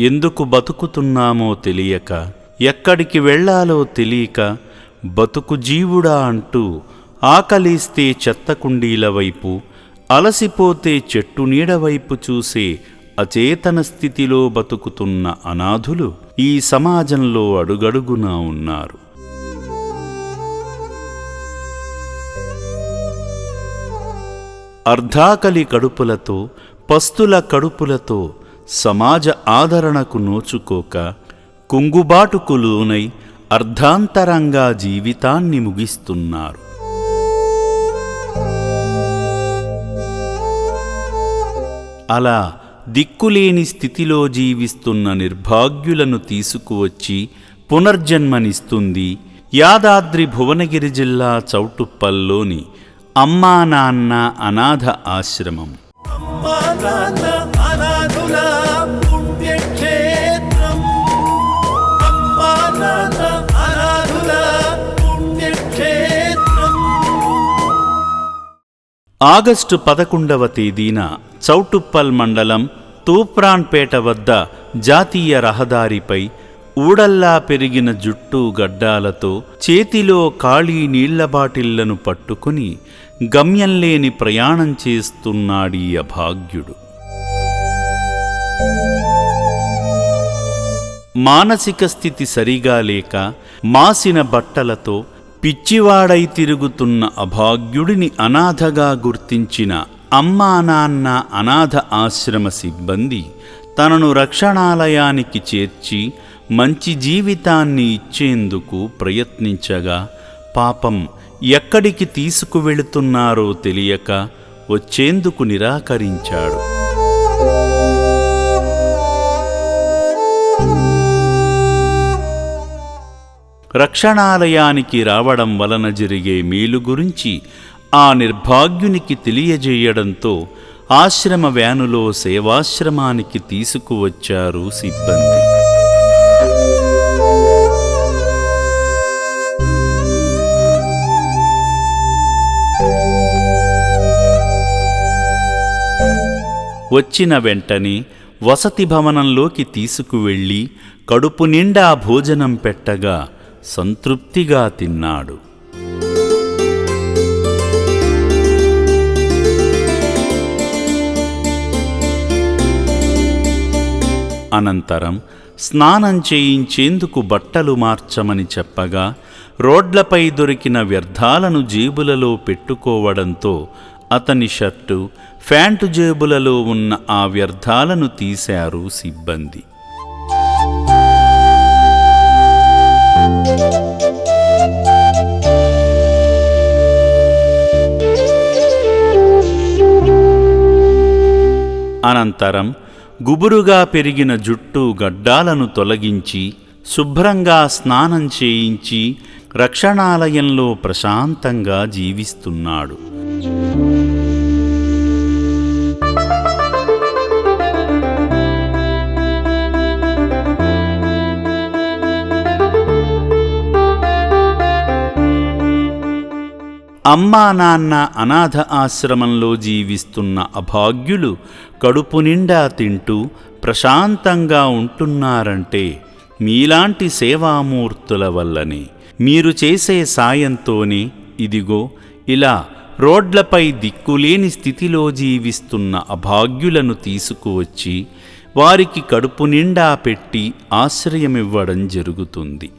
ఎందుకు బతుకుతున్నామో తెలియక ఎక్కడికి వెళ్ళాలో తెలియక బతుకు జీవుడా అంటూ ఆకలిస్తే చెత్త కుండీల వైపు అలసిపోతే చెట్టు నీడ వైపు చూసే అచేతన స్థితిలో బతుకుతున్న అనాథులు ఈ సమాజంలో అడుగడుగునా ఉన్నారు. అర్ధాకలి కడుపులతో పస్తుల కడుపులతో సమాజ ఆదరణకు నోచుకోక కుంగుబాటుకు లోనై అర్ధాంతరంగా జీవితాన్ని ముగిస్తున్నారు. అలా దిక్కులేని స్థితిలో జీవిస్తున్న నిర్భాగ్యులను తీసుకువచ్చి పునర్జన్మనిస్తుంది యాదాద్రి భువనగిరి జిల్లా చౌటుప్పల్లోని అమ్మా నాన్న అనాథ ఆశ్రమం. అమ్మా నాన్న పుణ్యక్షేత్రం. అమ్మా నాన్న అనాథుల పుణ్యక్షేత్రం. ఆగస్టు పదకొండవ తేదీన చౌటుప్పల్ మండలం తూప్రాన్పేట వద్ద జాతీయ రహదారిపై ఊడల్లా పెరిగిన జుట్టు గడ్డాలతో చేతిలో ఖాళీ నీళ్ళ బాటిళ్ళను పట్టుకుని గమ్యం లేని ప్రయాణం చేస్తున్నాడీ అభాగ్యుడు మానసిక స్థితి సరిగా లేక మాసిన బట్టలతో పిచ్చివాడై తిరుగుతున్న అభాగ్యుడిని అనాథగా గుర్తించిన అమ్మా నాన్న అనాథ ఆశ్రమ సిబ్బంది తనను రక్షణాలయానికి చేర్చి మంచి జీవితాన్ని ఇచ్చేందుకు ప్రయత్నించగా పాపం ఎక్కడికి తీసుకువెళుతున్నారో తెలియక వచ్చేందుకు నిరాకరించాడు. రక్షణాలయానికి రావడం వలన జరిగే మేలు గురించి ఆ నిర్భాగ్యునికి తెలియజేయడంతో ఆశ్రమ వ్యానులో సేవాశ్రమానికి తీసుకువచ్చారు సిబ్బంది. వచ్చిన వెంటనే వసతి భవనంలోకి తీసుకువెళ్ళి కడుపు నిండా భోజనం పెట్టగా సంతృప్తిగా తిన్నాడు. అనంతరం స్నానం చేయించేందుకు బట్టలు మార్చమని చెప్పగా రోడ్లపై దొరికిన వ్యర్థాలను జేబులలో పెట్టుకోవడంతో అతని షర్టు ఫ్యాంటు జేబులలో ఉన్న ఆ వ్యర్థాలను తీశారు సిబ్బంది. అనంతరం గుబురుగా పెరిగిన జుట్టు గడ్డాలను తొలగించి శుభ్రంగా స్నానం చేయించి రక్షణాలయంలో ప్రశాంతంగా జీవిస్తున్నాడు. అమ్మా నాన్న అనాథ ఆశ్రమంలో జీవిస్తున్న అభాగ్యులు కడుపు నిండా తింటూ ప్రశాంతంగా ఉంటున్నారంటే మీలాంటి సేవామూర్తుల వల్లనే. మీరు చేసే సాయంతోనే ఇదిగో ఇలా రోడ్లపై దిక్కులేని స్థితిలో జీవిస్తున్న అభాగ్యులను తీసుకువచ్చి వారికి కడుపు నిండా పెట్టి ఆశ్రయమివ్వడం జరుగుతుంది.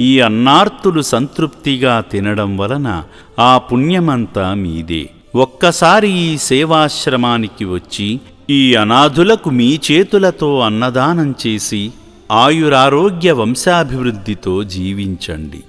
ఈ అన్నార్తులు సంతృప్తిగా తినడం వలన ఆ పుణ్యమంతా మీదే. ఒక్కసారి ఈ సేవాశ్రమానికి వచ్చి ఈ అనాథులకు మీ చేతులతో అన్నదానం చేసి ఆయురారోగ్య వంశాభివృద్ధితో జీవించండి.